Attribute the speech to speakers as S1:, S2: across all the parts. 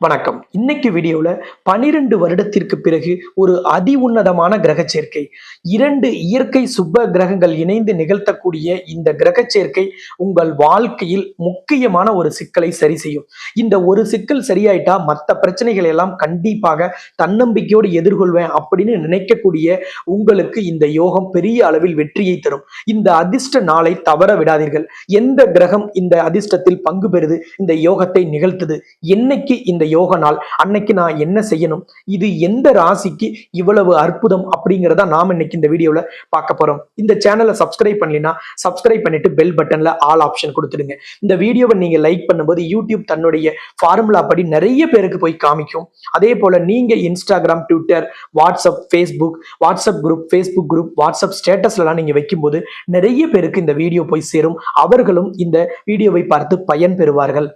S1: வணக்கம். இன்னைக்கு வீடியோவில் பனிரெண்டு வருடத்திற்கு பிறகு ஒரு அதி உன்னதமான கிரக சேர்க்கை. இரண்டு இயற்கை சுப கிரகங்கள் இணைந்து நிகழ்த்தக்கூடிய இந்த கிரக சேர்க்கை உங்கள் வாழ்க்கையில் முக்கியமான ஒரு சிக்கலை சரி செய்யும். இந்த ஒரு சிக்கல் சரியாயிட்டா மற்ற பிரச்சனைகள் எல்லாம் கண்டிப்பாக தன்னம்பிக்கையோடு எதிர்கொள்வேன் அப்படின்னு நினைக்கக்கூடிய உங்களுக்கு இந்த யோகம் பெரிய அளவில் வெற்றியை தரும். இந்த அதிர்ஷ்ட நாளை தவற விடாதீர்கள். எந்த கிரகம் இந்த அதிர்ஷ்டத்தில் பங்கு பெறுது? இந்த யோகத்தை நிகழ்த்துது. என்னைக்கு இந்த யோக நாள். அன்னைக்கு நான் என்ன செய்யணும்? இது எந்த ராசிக்கு இவ்வளவு அற்புதம் அப்படிங்கிறத நாம் இன்னைக்கு இந்த வீடியோவில் பார்க்க போறோம். இந்த சேனலை சப்ஸ்கிரைப் பண்ணலைன்னா சப்ஸ்கிரைப் பண்ணிட்டு பெல் பட்டன்ல ஆல் ஆப்ஷன் கொடுத்துடுங்க. இந்த வீடியோவை நீங்க லைக் பண்ணும்போது யூடியூப் தன்னுடைய ஃபார்முலா படி நிறைய பேருக்கு போய் காமிக்கும். அதே போல நீங்க Instagram Twitter WhatsApp Facebook WhatsApp group Facebook group WhatsApp ஸ்டேட்டஸ்லாம் நீங்க வைக்கும்போது நிறைய பேருக்கு இந்த வீடியோ போய் சேரும். அவர்களும் இந்த வீடியோவை பார்த்து பயன் பெறுவார்கள்.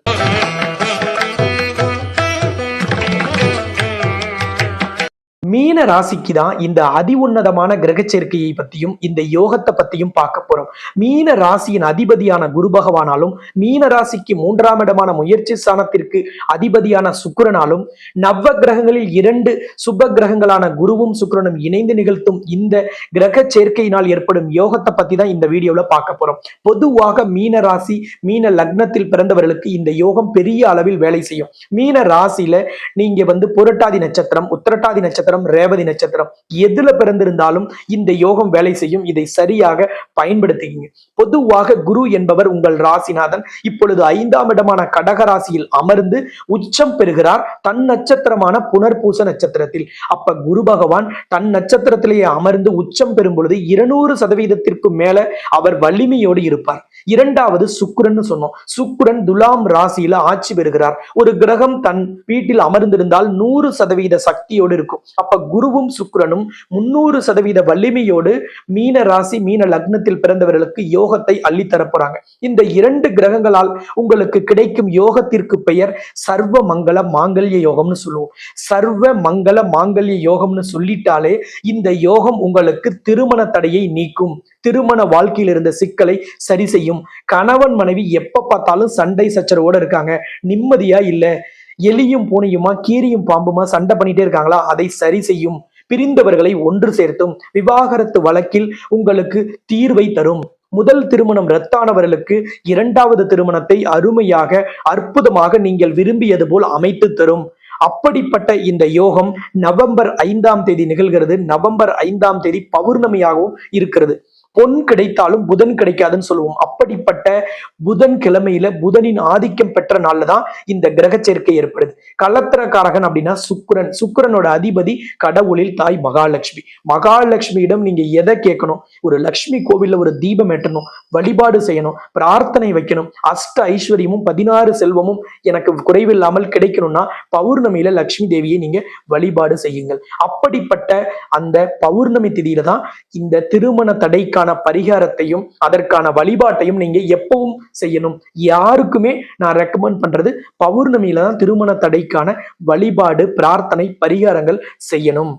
S1: மீன ராசிக்கு தான் இந்த அதி உன்னதமான கிரகச்சேர்க்கையை பத்தியும் இந்த யோகத்தை பத்தியும் பார்க்க போறோம். மீன ராசியின் அதிபதியான குரு பகவானாலும் மீன ராசிக்கு மூன்றாம் இடமான முயற்சி ஸ்தானத்திற்கு அதிபதியான சுக்கரனாலும் நவ கிரகங்களில் இரண்டு சுப கிரகங்களான குருவும் சுக்கிரனும் இணைந்து நிகழ்த்தும் இந்த கிரக சேர்க்கையினால் ஏற்படும் யோகத்தை பத்தி தான் இந்த வீடியோல பார்க்க போறோம். பொதுவாக மீன ராசி மீன லக்னத்தில் பிறந்தவர்களுக்கு இந்த யோகம் பெரிய அளவில் வேலை செய்யும். மீன ராசியில நீங்க வந்து புரட்டாதி நட்சத்திரம் உத்திரட்டாதி நட்சத்திரம் நட்சத்திரம் ரேவதி நட்சத்திரம் எதுல பிறந்திருந்தாலும் இந்த யோகம் வேலை செய்யும். இதை சரியாக பயன்படுத்திக்கிங்க. பொதுவாக குரு என்பவர் உங்கள் ராசிநாதன். இப்பொழுது ஐந்தாம் இடமான கடக ராசியில் அமர்ந்து உச்சம் பெறுகிறார். தன் நட்சத்திரமான புனர்பூச நட்சத்திரத்தில். அப்ப குரு பகவான் தன் நட்சத்திரத்திலேயே அமர்ந்து உச்சம் பெறும் பொழுது இருநூறு சதவீதத்திற்கு மேல அவர் வலிமையோடு இருப்பார். இரண்டாவது சுக்கிரன் சொன்னோம். சுக்கிரன் துலாம் ராசியில ஆட்சி பெறுகிறார். ஒரு கிரகம் தன் வீட்டில் அமர்ந்திருந்தால் நூறு சதவீத சக்தியோடு இருக்கும். அப்ப குருவும் சுக்கிரனும் முன்னூறு சதவீத வலிமையோடு மீன ராசி மீன லக்னத்தில் பிறந்தவர்களுக்கு யோகத்தை அள்ளித்தரப்போறாங்க இந்த இரண்டு கிரகங்களால் உங்களுக்கு கிடைக்கும் யோகத்திற்கு பெயர் சர்வ மங்கள மாங்கல்ய யோகம்னு சொல்லுவோம். சர்வ மங்கள மாங்கல்ய யோகம்னு சொல்லிட்டாலே இந்த யோகம் உங்களுக்கு திருமண தடையை நீக்கும். திருமண வாழ்க்கையில் இருந்த சிக்கலை சரி செய்யும். கணவன் மனைவி எப்ப பார்த்தாலும் சண்டை சச்சரவோட இருக்காங்க. நிம்மதியா இல்ல. எலியும் பூனையுமா கீரியும் பாம்புமா சண்டை பண்ணிட்டே இருக்காங்களா? அதை சரி செய்யும். பிரிந்தவர்களை ஒன்று சேர்த்தும். விவாகரத்து வழக்கில் உங்களுக்கு தீர்வை தரும். முதல் திருமணம் ரத்தானவர்களுக்கு இரண்டாவது திருமணத்தை அருமையாக அற்புதமாக நீங்கள் விரும்பியது போல் அமைத்து தரும். அப்படிப்பட்ட இந்த யோகம் நவம்பர் ஐந்தாம் தேதி நிகழ்கிறது. நவம்பர் ஐந்தாம் தேதி பௌர்ணமியாகவும் இருக்கிறது. பொன் கிடைத்தாலும் புதன் கிடைக்காதுன்னு சொல்லுவோம். அப்படிப்பட்ட புதன் கிழமையில புதனின் ஆதிக்கம் பெற்ற நாள்ல தான் இந்த கிரக சேர்க்கை ஏற்படுது. கலத்திரக்காரகன் அப்படின்னா சுக்கரன். சுக்கரனோட அதிபதி கடவுளில் தாய் மகாலட்சுமி. மகாலட்சுமியிடம் நீங்க எதை கேட்கணும்? ஒரு லக்ஷ்மி கோவில்ல ஒரு தீபம் எட்டணும் வழிபாடு செய்யணும் பிரார்த்தனை வைக்கணும் அஷ்ட ஐஸ்வர்யமும் பதினாறு செல்வமும் எனக்கு குறைவில்லாமல் கிடைக்கணும்னா பௌர்ணமியில லக்ஷ்மி தேவியை நீங்க வழிபாடு செய்யுங்கள். அப்படிப்பட்ட அந்த பௌர்ணமி திதியில தான் இந்த திருமண தடைக்கான பரிகாரத்தையும் அதற்கான வழிபாட்டையும் நீங்க எப்பவும் செய்யணும். யாருக்குமே நான் ரெக்கமெண்ட் பண்றது பௌர்ணமியில தான் திருமண தடைக்கான வழிபாடு பிரார்த்தனை பரிகாரங்கள் செய்யணும்.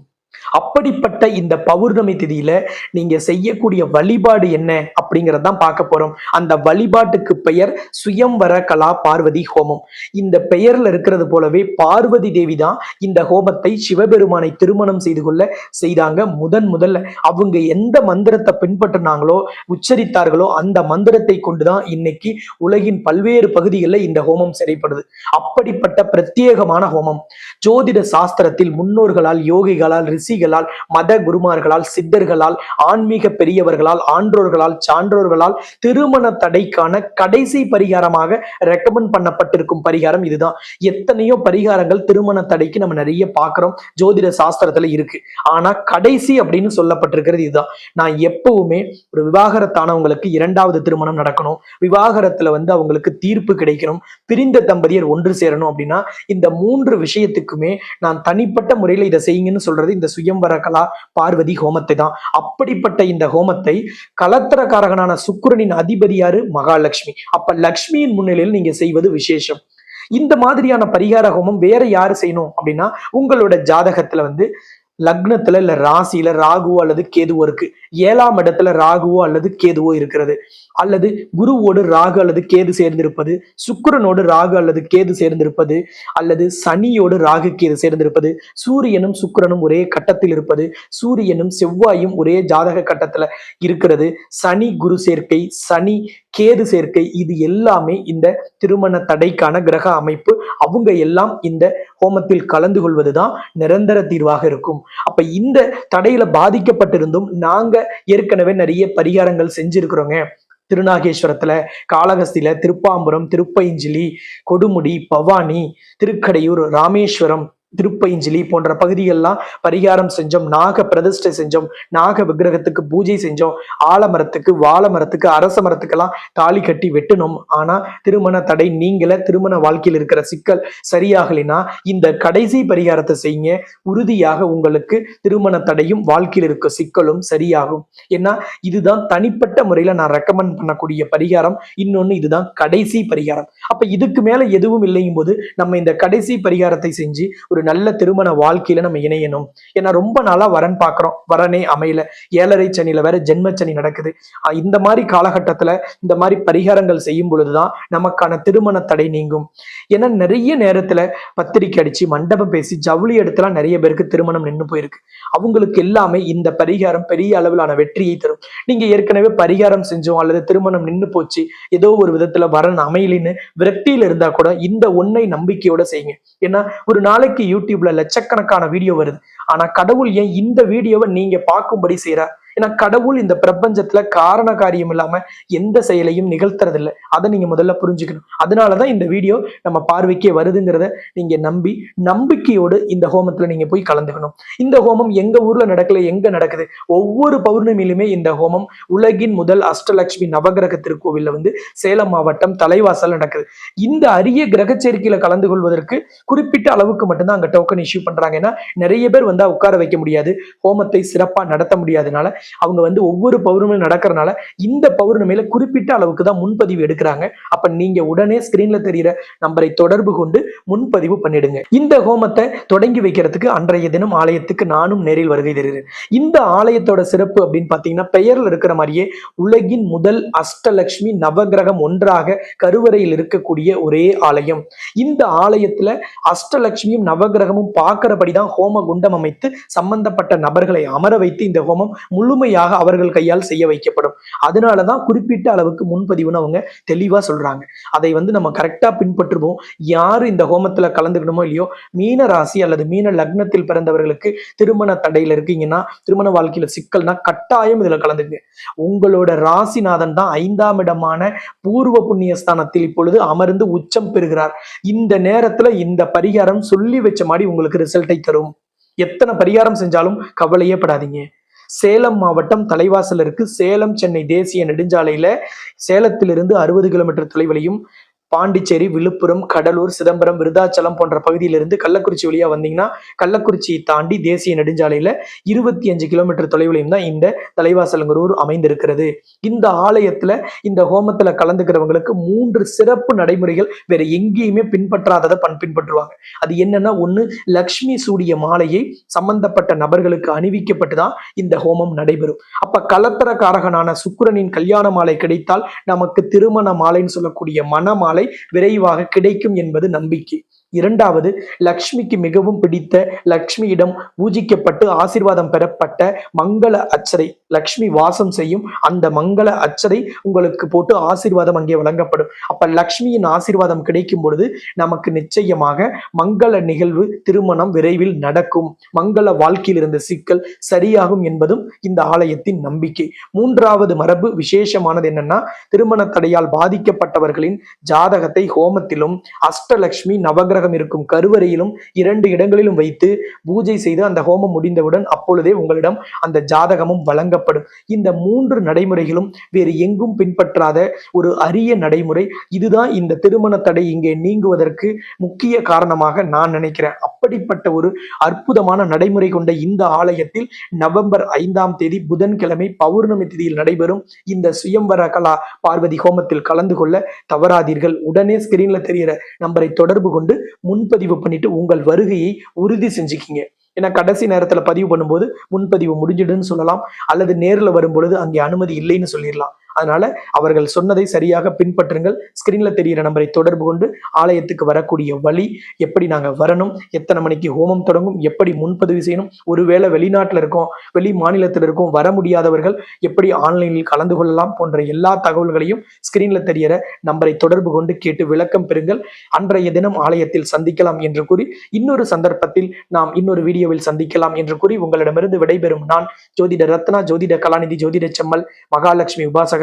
S1: அப்படிப்பட்ட இந்த பௌர்ணமி திதியில நீங்க செய்யக்கூடிய வழிபாடு என்ன அப்படிங்கறதான் பார்க்க போறோம். அந்த வழிபாட்டுக்கு பெயர் சுயம்வர கலா பார்வதி ஹோமம். இந்த பெயர்ல இருக்கிறது போலவே பார்வதி தேவி தான் இந்த ஹோமத்தை சிவபெருமானை திருமணம் செய்து கொள்ள செய்தாங்க முதன் முதல்ல. அவங்க எந்த மந்திரத்தை பின்பற்றினாங்களோ உச்சரித்தார்களோ அந்த மந்திரத்தை கொண்டுதான் இன்னைக்கு உலகின் பல்வேறு பகுதிகளில் இந்த ஹோமம் செயல்படுது அப்படிப்பட்ட பிரத்யேகமான ஹோமம். ஜோதிட சாஸ்திரத்தில் முன்னோர்களால் யோகிகளால் ரிஷிகளால் மத குருமார்களால் சித்தர்களால் ஆன்மீக பெரியவர்களால் ஆன்றோர்களால் சான்றோர்களால் திருமண தடைக்கான கடைசி பரிகாரமாக ரெக்கமெண்ட் பண்ணப்பட்டிருக்கும் பரிகாரம் இதுதான். எத்தனையோ பரிகாரங்கள் திருமண தடைக்கு நம்ம நிறைய பார்க்கிறோம். ஜோதிட சாஸ்திரத்துல இருக்கு. ஆனா கடைசி அப்படின்னு சொல்லப்பட்டிருக்கிறது இதுதான். நான் எப்பவுமே ஒரு விவாகரத்தானவங்களுக்கு இரண்டாவது திருமணம் நடக்கணும். விவாகரத்துல வந்து அவங்களுக்கு தீர்ப்பு கிடைக்கணும். பிரிந்த தம்பதியர் ஒன்று சேரணும் அப்படின்னா இந்த மூன்று விஷயத்துக்குமே நான் தனிப்பட்ட முறையில் இதை செய்யுங்கன்னு சொல்றது இந்த சுயம்வர கலா பார்வதி ஹோமத்தை தான் அப்படிப்பட்ட இந்த ஹோமத்தை கலத்திரக்காரகனான சுக்கிரனின் அதிபதி யாரு? மகாலட்சுமி. அப்ப லக்ஷ்மியின் முன்னிலையில் நீங்க செய்வது விசேஷம். இந்த மாதிரியான பரிகார ஹோமம் வேற யாரு செய்யணும் அப்படின்னா உங்களோட ஜாதகத்துல வந்து லக்னத்துல இல்ல ராசியில ராகுவோ அல்லது கேதுவோ இருக்கு. ஏழாம் இடத்துல ராகுவோ அல்லது கேதுவோ இருக்கிறது. அல்லது குருவோடு ராகு அல்லது கேது சேர்ந்திருப்பது சுக்கரனோடு ராகு அல்லது கேது சேர்ந்திருப்பது அல்லது சனியோடு ராகு கேது சேர்ந்திருப்பது சூரியனும் சுக்கரனும் ஒரே கட்டத்தில் இருப்பது சூரியனும் செவ்வாயும் ஒரே ஜாதக கட்டத்துல இருக்கிறது. சனி குரு சேர்க்கை சனி கேது சேர்க்கை இது எல்லாமே இந்த திருமண தடைக்கான கிரக அமைப்பு. அவங்க எல்லாம் இந்த ஹோமத்தில் கலந்து கொள்வதுதான் நிரந்தர தீர்வாக இருக்கும். அப்ப இந்த தடையில பாதிக்கப்பட்டிருந்தும் நாங்க ஏற்கனவே நிறைய பரிகாரங்கள் செஞ்சிருக்கிறோங்க. திருநாகேஸ்வரத்தில் காளகஸ்தியில திருப்பாம்புரம் திருப்பைஞ்சிலி கொடுமுடி பவானி திருக்கடையூர் ராமேஸ்வரம் திருப்பைஞ்சிலி போன்ற பகுதிகள்லாம் பரிகாரம் செஞ்சோம் நாக பிரதிஷ்டை செஞ்சோம் நாக விக்கிரகத்துக்கு பூஜை செஞ்சோம் ஆலமரத்துக்கு வாழமரத்துக்கு அரச மரத்துக்கெல்லாம் தாலி கட்டி வெட்டணும் ஆனா திருமண தடை நீங்கள திருமண வாழ்க்கையில் இருக்கிற சிக்கல் சரியாகலைன்னா இந்த கடைசி பரிகாரத்தை செய்யுங்க. உறுதியாக உங்களுக்கு திருமண தடையும் வாழ்க்கையில் இருக்க சிக்கலும் சரியாகும். ஏன்னா இதுதான் தனிப்பட்ட முறையில நான் ரெக்கமெண்ட் பண்ணக்கூடிய பரிகாரம். இன்னொன்னு இதுதான் கடைசி பரிகாரம். அப்ப இதுக்கு மேல எதுவும் இல்லையும் போது நம்ம இந்த கடைசி பரிகாரத்தை செஞ்சு ஒரு நல்ல திருமண வாழ்க்கையில நம்ம இணையணும். ஏன்னா ரொம்ப நாளா வரன் பாக்குறோம் வரனே அமையல. ஏழரை சனியில வேற ஜென்மச்சனி சனி நடக்குது. இந்த மாதிரி காலகட்டத்துல இந்த மாதிரி பரிகாரங்கள் செய்யும் பொழுதுதான் நமக்கான திருமண தடை நீங்கும். ஏன்னா நிறைய நேரத்துல பத்திரிக்கை அடிச்சு மண்டபம் பேசி ஜவுளி எடுத்துலாம் நிறைய பேருக்கு திருமணம் நின்று போயிருக்கு. அவங்களுக்கு எல்லாமே இந்த பரிகாரம் பெரிய அளவிலான வெற்றியை தரும். நீங்க ஏற்கனவே பரிகாரம் செஞ்சோம் அல்லது திருமணம் நின்று போச்சு. ஏதோ ஒரு விதத்துல வரன் அமையலின்னு விரக்தியில இருந்தா கூட இந்த ஒன்னை நம்பிக்கையோட செய்யுங்க. ஏன்னா ஒரு நாளைக்கு யூடியூப்ல லட்சக்கணக்கான வீடியோ வருது. ஆனா கடவுள் ஏன் இந்த வீடியோவை நீங்க பார்க்கும்படி செய்யற ஏன்னா கடவுள் இந்த பிரபஞ்சத்துல காரண காரியம் இல்லாம எந்த செயலையும் நிகழ்த்துறதில்ல. அதை நீங்க முதல்ல புரிஞ்சுக்கணும். அதனாலதான் இந்த வீடியோ நம்ம பார்வைக்கே வருதுங்கிறத நீங்க நம்பி நம்பிக்கையோடு இந்த ஹோமத்துல நீங்க போய் கலந்துக்கணும். இந்த ஹோமம் எங்க ஊர்ல நடக்கல எங்க நடக்குது? ஒவ்வொரு பௌர்ணமியிலுமே இந்த ஹோமம் உலகின் முதல் அஷ்டலட்சுமி நவகிரக திருக்கோவில்ல வந்து சேலம் மாவட்டம் தலைவாசல் நடக்குது. இந்த அரிய கிரக சேர்க்கையில கலந்து கொள்வதற்கு குறிப்பிட்ட அளவுக்கு மட்டும்தான் அங்க டோக்கன் இஷ்யூ பண்றாங்க. ஏன்னா நிறைய பேர் வந்தா உட்கார வைக்க முடியாது. ஹோமத்தை சிறப்பா நடத்த முடியாதனால அவங்க வந்து ஒவ்வொரு பௌர்ணமியும் நடக்கிறனால இந்த பௌர்ணமியில குறிப்பிட்ட அளவுக்கு தான் முன்பதிவு எடுக்கிறாங்க. அப்ப நீங்க உடனே ஸ்கிரீன்ல தெரியிற நம்பரை தொடர்பு கொண்டு முன்பதிவு பண்ணிடுங்க. இந்த ஹோமத்தை தொடங்கி வைக்கிறதுக்கு அன்றைய தினம் ஆலயத்துக்கு நானும் நேரில் வருகை தருகிறேன். இந்த ஆலயத்தோட சிறப்பு அப்படின்னு பாத்தீங்கன்னா பெயர்ல இருக்கிற மாதிரியே உலகின் முதல் அஷ்டலட்சுமி நவகிரகம் ஒன்றாக கருவறையில் இருக்கக்கூடிய ஒரே ஆலயம். இந்த ஆலயத்துல அஷ்டலட்சுமியும் நவகிரகமும் பார்க்கிறபடிதான் ஹோம குண்டம் அமைத்து சம்பந்தப்பட்ட நபர்களை அமர வைத்து இந்த ஹோமம் முழு முழுமையாக அவர்கள் கையால் செய்ய வைக்கப்படும். அதனாலதான் குறிப்பிட்ட அளவுக்கு முன்பதிவுன்னு அவங்க தெளிவா சொல்றாங்க. அதை வந்து நம்ம கரெக்டா பின்பற்றுவோம். யார் இந்த ஹோமத்துல கலந்துக்கணுமோ இல்லையோ மீன ராசி அல்லது மீன லக்னத்தில் பிறந்தவர்களுக்கு திருமண தடையில இருக்கீங்கன்னா திருமண வாழ்க்கையில சிக்கல்னா கட்டாயம் இதுல கலந்துங்க உங்களோட ராசிநாதன் தான் ஐந்தாம் இடமான பூர்வ புண்ணிய ஸ்தானத்தில் இப்பொழுது அமர்ந்து உச்சம் பெறுகிறார். இந்த நேரத்துல இந்த பரிகாரம் சொல்லி வச்ச மாதிரி உங்களுக்கு ரிசல்ட்டை தரும். எத்தனை பரிகாரம் செஞ்சாலும் கவலையே படாதீங்க. சேலம் மாவட்டம் தலைவாசல் இருக்கு சேலம் சென்னை தேசிய நெடுஞ்சாலையில சேலத்திலிருந்து அறுபது கிலோமீட்டர் தொலைவிலையும் பாண்டிச்சேரி விழுப்புரம் கடலூர் சிதம்பரம் விருதாச்சலம் போன்ற பகுதியிலிருந்து கள்ளக்குறிச்சி வழியா வந்தீங்கன்னா கள்ளக்குறிச்சியை தாண்டி தேசிய நெடுஞ்சாலையில இருபத்தி அஞ்சு கிலோமீட்டர் தொலைவிலையும் தான் இந்த தலைவாசலங்கரூர் ஊர் அமைந்திருக்கிறது. இந்த ஆலயத்துல இந்த ஹோமத்துல கலந்துக்கிறவங்களுக்கு மூன்று சிறப்பு நடைமுறைகள் வேற எங்கேயுமே பின்பற்றாததை பண் பின்பற்றுவாங்க. அது என்னன்னா ஒண்ணு லக்ஷ்மி சூடிய மாலையை சம்பந்தப்பட்ட நபர்களுக்கு அணிவிக்கப்பட்டு தான் இந்த ஹோமம் நடைபெறும். அப்ப கலத்தரக்காரகனான சுக்கரனின் கல்யாண மாலை கிடைத்தால் நமக்கு திருமண மாலைன்னு சொல்லக்கூடிய மணமாலை விரைவாக கிடைக்கும் என்பது நம்பிக்கை. இரண்டாவது லக்ஷ்மிக்கு மிகவும் பிடித்த லக்ஷ்மியிடம் பூஜிக்கப்பட்டு ஆசீர்வாதம் பெறப்பட்ட மங்கள அச்சரை லக்ஷ்மி வாசம் செய்யும் அந்த மங்கள அச்சரை உங்களுக்கு போட்டு ஆசீர்வாதம் அங்கே வழங்கப்படும். அப்ப லக்ஷ்மியின் ஆசீர்வாதம் கிடைக்கும் பொழுது நமக்கு நிச்சயமாக மங்கள நிகழ்வு திருமணம் விரைவில் நடக்கும். மங்கள வாழ்க்கையில் இருந்த சிக்கல் சரியாகும் என்பதும் இந்த ஆலயத்தின் நம்பிக்கை. மூன்றாவது மரபு விசேஷமானது என்னன்னா திருமண தடையால் பாதிக்கப்பட்டவர்களின் ஜாதகத்தை ஹோமத்திலும் அஷ்டலக்ஷ்மி நவகிரகம் இருக்கும் கருவறையிலும் இரண்டு இடங்களிலும் வைத்து பூஜை செய்து அந்த ஹோமம் முடிந்தவுடன் அப்பொழுதே உங்களிடம் அந்த ஜாதகமும் வழங்கப்படும் இந்த மூன்று நடைமுறைகளும் வேறு எங்கும் பின்பற்றாத ஒரு அரிய நடைமுறை. இதுதான் இந்த திருமண தடை இங்கே நீங்குவதற்கு முக்கிய காரணமாக நான் நினைக்கிறேன். அப்படிப்பட்ட ஒரு அற்புதமான நடைமுறை கொண்ட இந்த ஆலயத்தில் நவம்பர் ஐந்தாம் தேதி புதன்கிழமை பௌர்ணமி திதியில் நடைபெறும் இந்த சுயம்பர கலா பார்வதி ஹோமத்தில் கலந்து கொள்ள தவறாதீர்கள். உடனே ஸ்கிரீன்ல தெரியிற நம்பரை தொடர்பு கொண்டு முன்பதிவு பண்ணிட்டு உங்கள் வருகையை உறுதி செஞ்சுக்கிங்க. ஏன்னா கடைசி நேரத்துல பதிவு பண்ணும்போது முன்பதிவு முடிஞ்சிடுன்னு சொல்லலாம். அல்லது நேர்ல வரும்பொழுது அங்கே அனுமதி இல்லைன்னு சொல்லிடலாம். அதனால அவர்கள் சொன்னதை சரியாக பின்பற்றுங்கள். ஸ்கிரீன்ல தெரியிற நம்பரை தொடர்பு கொண்டு ஆலயத்துக்கு வரக்கூடிய வழி எப்படி நாங்க வரணும் எத்தனை மணிக்கு ஹோமம் தொடங்கும் எப்படி முன்பதிவு செய்யணும் ஒருவேளை வெளிநாட்டில் இருக்கோம் வெளி மாநிலத்தில் இருக்கோம் வர முடியாதவர்கள் எப்படி ஆன்லைனில் கலந்து கொள்ளலாம் போன்ற எல்லா தகவல்களையும் ஸ்கிரீன்ல தெரியிற நம்பரை தொடர்பு கொண்டு கேட்டு விளக்கம் பெறுங்கள். அன்றைய தினம் ஆலயத்தில் சந்திக்கலாம் என்று கூறி இன்னொரு சந்தர்ப்பத்தில் நாம் இன்னொரு வீடியோவில் சந்திக்கலாம் என்று கூறி உங்களிடமிருந்து விடைபெறும் நான் ஜோதிட ரத்னா ஜோதிட கலாநிதி ஜோதிட செம்மல் மகாலட்சுமி உபாசகர்